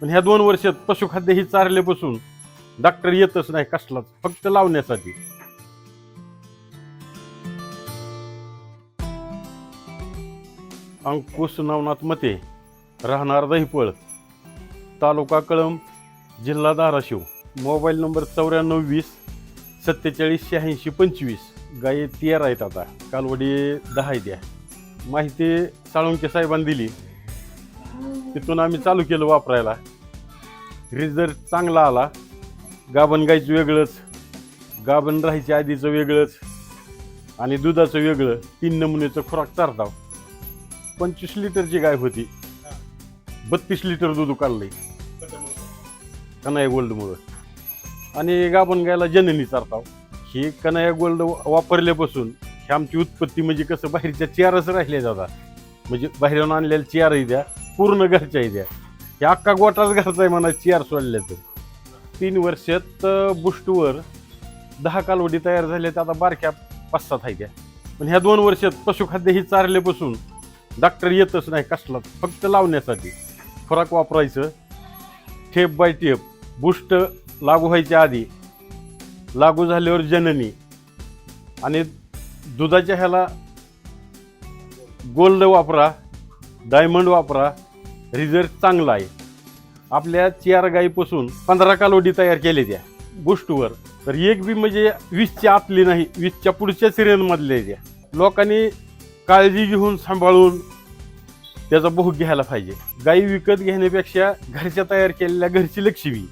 पण ह्या दोन वर्षात पशुखाद्य ही बसून डॉक्टर येतच नाही कसलाच फक्त लावण्यासाठी. अंकुश नवनाथ मते राहणार दहीपळ तालुका कळंब जिल्हा धाराशिव. मोबाईल नंबर चौऱ्याण्णव वीस सत्तेचाळीस शहाऐंशी पंचवीस. गाई तेरा आहेत आता. कालवडी दहा आहे द्या माहिती साळुंके साहेबांनी दिली. तिथून आम्ही चालू केलं वापरायला. रिझल्ट चांगला आला गाभण गाईचं वेगळंच गाभण राहायच्या आधीचं वेगळंच आणि दुधाचं वेगळं तीन नमुन्याचं खुराक चारताव पंचवीस लिटरची गाय होती. बत्तीस लिटर दूध काढलंय कनाया गोल्डमुळं आणि गाभण गायला जननी चारताव ही कनाया गोल्ड वापरल्यापासून ही आमची उत्पत्ती म्हणजे कसं बाहेरच्या चेअरच राहिल्या जातात म्हणजे बाहेरून आणलेल्या चेअरही द्या पूर्ण घरच्याही द्या. हे अख्खा गोटाच घरचा आहे म्हणा चेअर सोडल्या तर तीन वर्षात बुष्टवर दहा कालवडी तयार झाल्या तर आता बारक्या पाच सात आहे त्या पण ह्या दोन वर्षात पशुखाद्य ही चारल्यापासून डॉक्टर येतच नाही कसलाच फक्त लावण्यासाठी. खुराक वापरायचं ठेप बाय टेप बुष्ट लागू व्हायच्या आधी लागू झाल्यावर जननी आणि दुधाच्या ह्याला गोल्ड वापरा डायमंड वापरा रिझल्ट चांगला आहे. आपल्या चार गाईपासून पंधरा कालोडी तयार केले त्या. गोष्टीवर. तर एक बी म्हणजे वीसच्या आतली नाही वीसच्या पुढच्या सिरियलमधले त्या. लोकांनी काळजी घेऊन सांभाळून त्याचा भोग घ्यायला पाहिजे. गाई विकत घेण्यापेक्षा घरच्या तयार केलेल्या घरची लक्ष्मी.